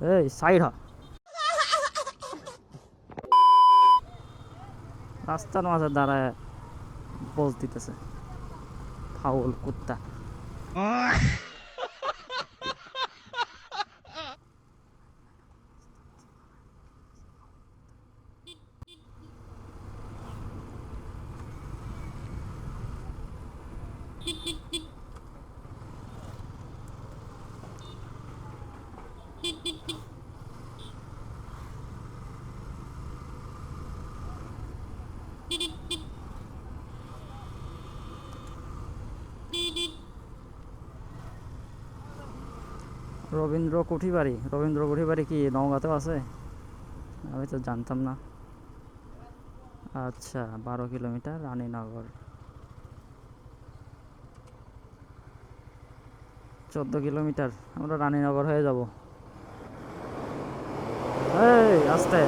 এই সাইড হ। রাস্তার মাঝে দাঁড়ায় বস দিতেছে। ফাউল কুত্তা। রবীন্দ্র কুঠিবাড়ি। রবীন্দ্র কুঠিবাড়ি কি নওগাঁতে আছে? আমি তো জানতাম না। আচ্ছা বারো কিলোমিটার রানীনগর। চোদ্দ কিলোমিটার, আমরা রানীনগর হয়ে যাব। আস্তে।